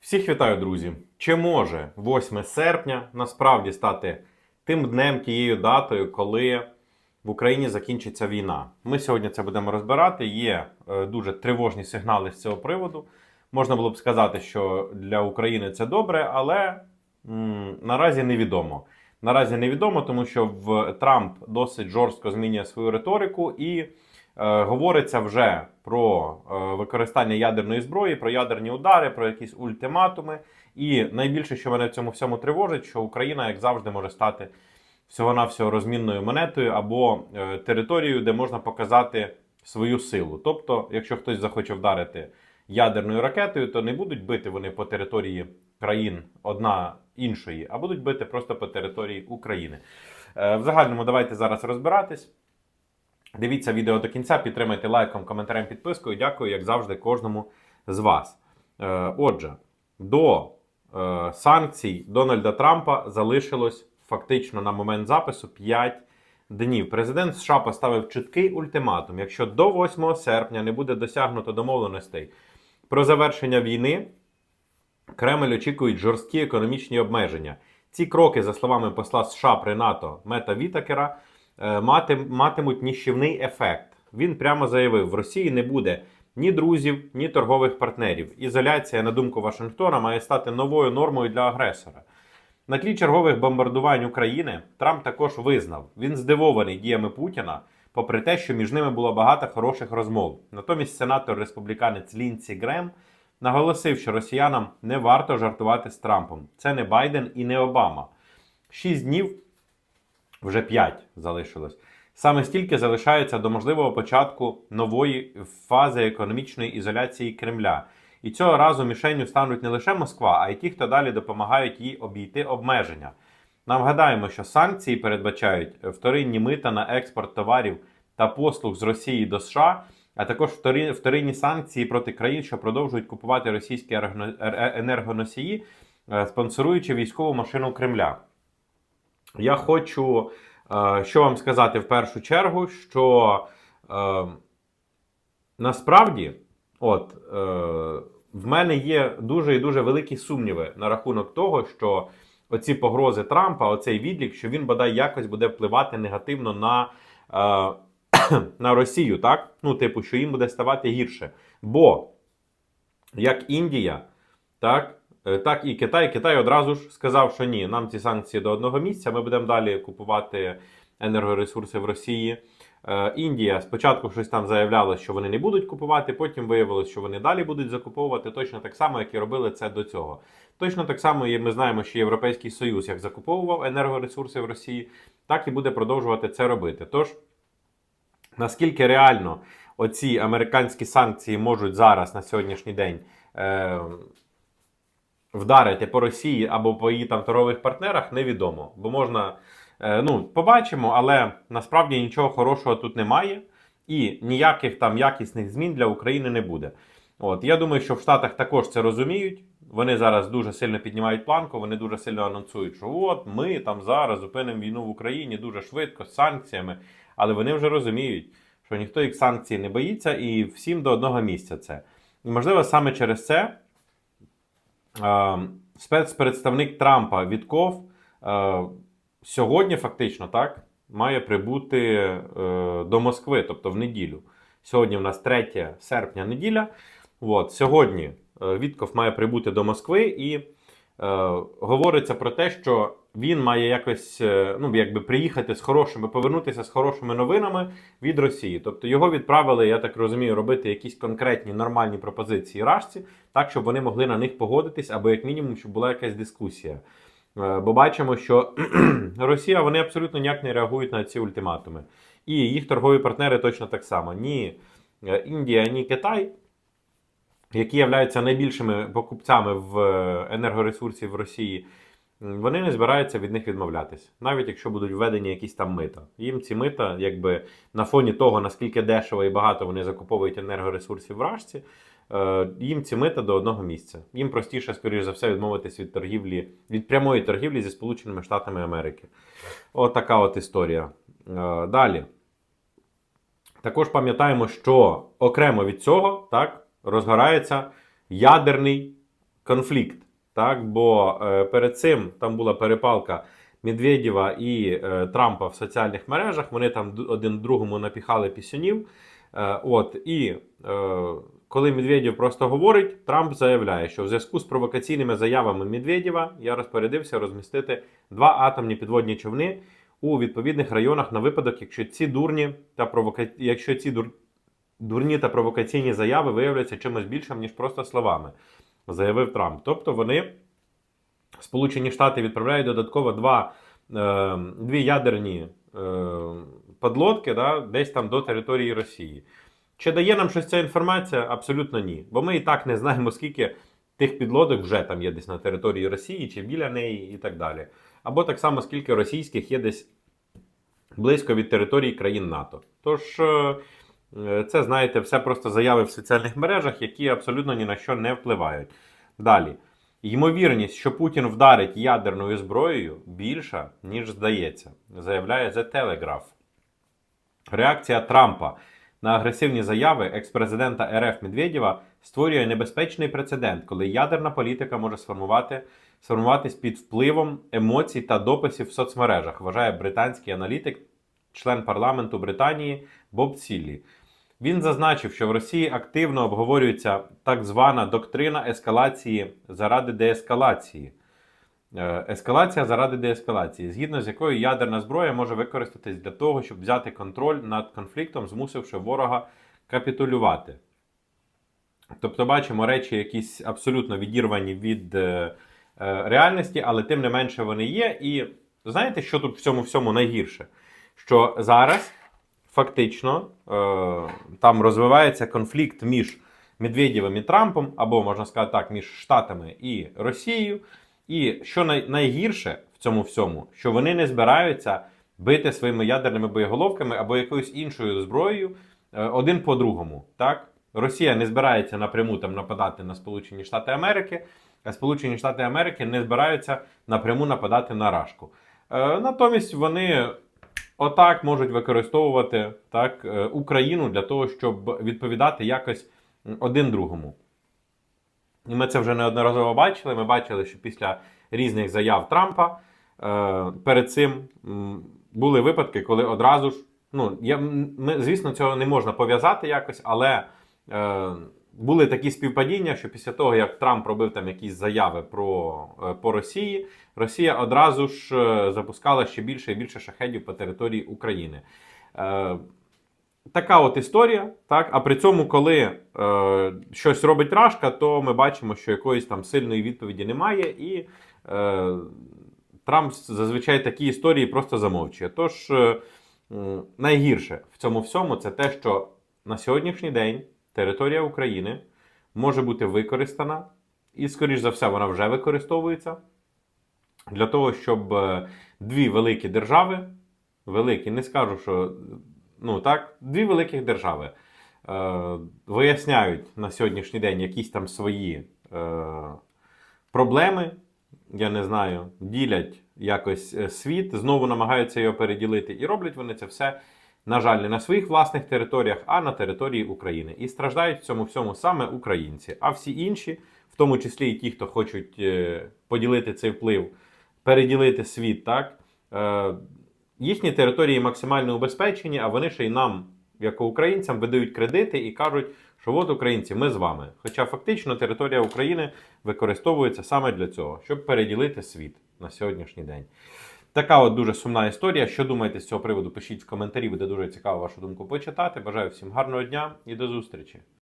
Всіх вітаю, друзі! Чи може 8 серпня насправді стати тим днем, тією датою, коли в Україні закінчиться війна? Ми сьогодні це будемо розбирати. Є е, дуже тривожні сигнали з цього приводу. Можна було б сказати, що для України це добре, але м, наразі невідомо. Наразі невідомо, тому що в Трамп досить жорстко змінює свою риторику і говориться вже про е, використання ядерної зброї, про ядерні удари, про якісь ультиматуми. І найбільше, що мене в цьому всьому тривожить, що Україна, як завжди, може стати всього-навсього розмінною монетою або е, територією, де можна показати свою силу. Тобто, якщо хтось захоче вдарити ядерною ракетою, то не будуть бити вони по території країн одна іншої, а будуть бити просто по території України. Е, В загальному давайте зараз розбиратись. Дивіться відео до кінця, підтримайте лайком, коментарем, підпискою. Дякую, як завжди, кожному з вас. Е, Отже, до е, санкцій Дональда Трампа залишилось фактично на момент запису 5 днів. Президент США поставив чіткий ультиматум: якщо до 8 серпня не буде досягнуто домовленостей про завершення війни, Кремль очікують жорсткі економічні обмеження. Ці кроки, за словами посла США при НАТО Мета Вітакера, матимуть ніщівний ефект. Він прямо заявив: в Росії не буде ні друзів, ні торгових партнерів. Ізоляція, на думку Вашингтона, має стати новою нормою для агресора. На тлі чергових бомбардувань України Трамп також визнав, він здивований діями Путіна, попри те, що між ними було багато хороших розмов. Натомість сенатор республіканець Лінсі Грем наголосив, що росіянам не варто жартувати з Трампом. Це не Байден і не Обама. Шість днів вже п'ять залишилось. Саме стільки залишається до можливого початку нової фази економічної ізоляції Кремля. І цього разу мішенню стануть не лише Москва, а й ті, хто далі допомагають їй обійти обмеження. Нагадаємо, що санкції передбачають вторинні мита на експорт товарів та послуг з Росії до США, а також вторинні санкції проти країн, що продовжують купувати російські ерго- енергоносії, е, спонсоруючи військову машину Кремля. Я хочу е, що вам сказати в першу чергу, що е, насправді, от е, в мене є дуже і дуже великі сумніви на рахунок того, що оці погрози Трампа, оцей відлік, що він бодай якось буде впливати негативно на, на Росію, так? Ну, типу, що їм буде ставати гірше. Бо як Індія, так, так і Китай. Китай одразу ж сказав, що ні, нам ці санкції до одного місця. Ми будемо далі купувати енергоресурси в Росії. Е, Індія спочатку щось там заявляла, що вони не будуть купувати, потім виявилось, що вони далі будуть закуповувати точно так само, як і робили це до цього. Точно так само ми знаємо, що Європейський Союз як закуповував енергоресурси в Росії, так і буде продовжувати це робити. Тож, наскільки реально оці американські санкції можуть зараз на сьогоднішній день е, вдарити по Росії або по її там торгових партнерах, невідомо. Бо можна, е, ну, побачимо, але насправді нічого хорошого тут немає, і ніяких там якісних змін для України не буде. От я думаю, що в Штатах також це розуміють. Вони зараз дуже сильно піднімають планку, вони дуже сильно анонсують, що от ми там зараз зупинимо війну в Україні дуже швидко з санкціями. Але вони вже розуміють, що ніхто їх санкцій не боїться, і всім до одного місця це. І можливо, саме через це спецпредставник Трампа Вітков е, сьогодні фактично так має прибути е, до Москви, тобто в неділю. Сьогодні в нас 3 серпня неділя. От, сьогодні е, Вітков має прибути до Москви і е, говориться про те, що він має якось е, ну, якби приїхати з хорошими, повернутися з хорошими новинами від Росії. Тобто його відправили, я так розумію, робити якісь конкретні нормальні пропозиції Рашці, так щоб вони могли на них погодитись, або як мінімум, щоб була якась дискусія. Е, Бо бачимо, що Росія вони абсолютно ніяк не реагують на ці ультиматуми. І їх торгові партнери точно так само. Ні е, Індія, ні Китай, які являються найбільшими покупцями в е, енергоресурсів в Росії, вони не збираються від них відмовлятися, навіть якщо будуть введені якісь там мита. Їм ці мита, якби на фоні того, наскільки дешево і багато вони закуповують енергоресурсів в Рашці, е, їм ці мита до одного місця. Їм простіше, скоріш за все, відмовитись від торгівлі, від прямої торгівлі зі Сполученими Штатами Америки. От от історія. Е, Далі. Також пам'ятаємо, що окремо від цього так, розгорається ядерний конфлікт. Так, бо е, перед цим там була перепалка Медведєва і е, Трампа в соціальних мережах. Вони там один другому напіхали пісюнів. Е, от, і коли Медведєв просто говорить, Трамп заявляє, що в зв'язку з провокаційними заявами Медведєва я розпорядився розмістити два атомні підводні човни у відповідних районах на випадок, якщо ці дурні та провока... якщо ці дур... дурні та провокаційні заяви виявляться чимось більшим, ніж просто словами, заявив Трамп. Тобто вони, Сполучені Штати, відправляють додатково два, е, дві ядерні е, подлодки да, десь там до території Росії. Чи дає нам щось ця інформація? Абсолютно ні. Бо ми і так не знаємо, скільки тих підлодок вже там є десь на території Росії чи біля неї і так далі. Або так само, скільки російських є десь близько від території країн НАТО. Тож, е, це, знаєте, все просто заяви в соціальних мережах, які абсолютно ні на що не впливають. Далі. Ймовірність, що Путін вдарить ядерною зброєю, більша, ніж здається, заявляє The Telegraph. Реакція Трампа на агресивні заяви екс-президента РФ Медведєва створює небезпечний прецедент, коли ядерна політика може сформувати, сформуватись під впливом емоцій та дописів в соцмережах, вважає британський аналітик, член парламенту Британії Боб Ціллі. Він зазначив, що в Росії активно обговорюється так звана доктрина ескалації заради деескалації. Е, Ескалація заради деескалації, згідно з якою ядерна зброя може використатись для того, щоб взяти контроль над конфліктом, змусивши ворога капітулювати. Тобто, бачимо речі, якісь абсолютно відірвані від е, е, реальності, але тим не менше вони є. І знаєте, що тут в цьому всьому найгірше? Що зараз фактично е, там розвивається конфлікт між Медведєвим і Трампом, або можна сказати так, між Штатами і Росією. І що найгірше в цьому всьому, що вони не збираються бити своїми ядерними боєголовками або якоюсь іншою зброєю е, один по другому. Так? Росія не збирається напряму там нападати на Сполучені Штати Америки, а Сполучені Штати Америки не збираються напряму нападати на Рашку. Е, натомість вони отак можуть використовувати так, е, Україну для того, щоб відповідати якось один другому. І ми це вже неодноразово бачили. Ми бачили, що після різних заяв Трампа е, перед цим були випадки, коли одразу ж, ну, я, ми, звісно, цього не можна пов'язати якось, але е, були такі співпадіння, що після того, як Трамп робив там якісь заяви про, е, по Росії, Росія одразу ж е, запускала ще більше і більше шахедів по території України. Е, Така от історія, так. А при цьому, коли е, щось робить Рашка, то ми бачимо, що якоїсь там сильної відповіді немає, і е, Трамп зазвичай такі історії просто замовчує. Тож е, найгірше в цьому всьому це те, що на сьогоднішній день територія України може бути використана, і, скоріш за все, вона вже використовується для того, щоб е, дві великі держави, великі, не скажу, що ну так, дві великих держави е, виясняють на сьогоднішній день якісь там свої е, проблеми, я не знаю, ділять якось е, світ, знову намагаються його переділити. І роблять вони це все, на жаль, не на своїх власних територіях, а на території України. І страждають в цьому всьому саме українці. А всі інші, в тому числі і ті, хто хочуть е, поділити цей вплив, переділити світ, так. Е, їхні території максимально убезпечені, а вони ще й нам, як українцям, видають кредити і кажуть, що от українці, ми з вами. Хоча фактично територія України використовується саме для цього, щоб переділити світ на сьогоднішній день. Така от дуже сумна історія. Що думаєте з цього приводу? Пишіть в коментарі, буде дуже цікаво вашу думку почитати. Бажаю всім гарного дня і до зустрічі!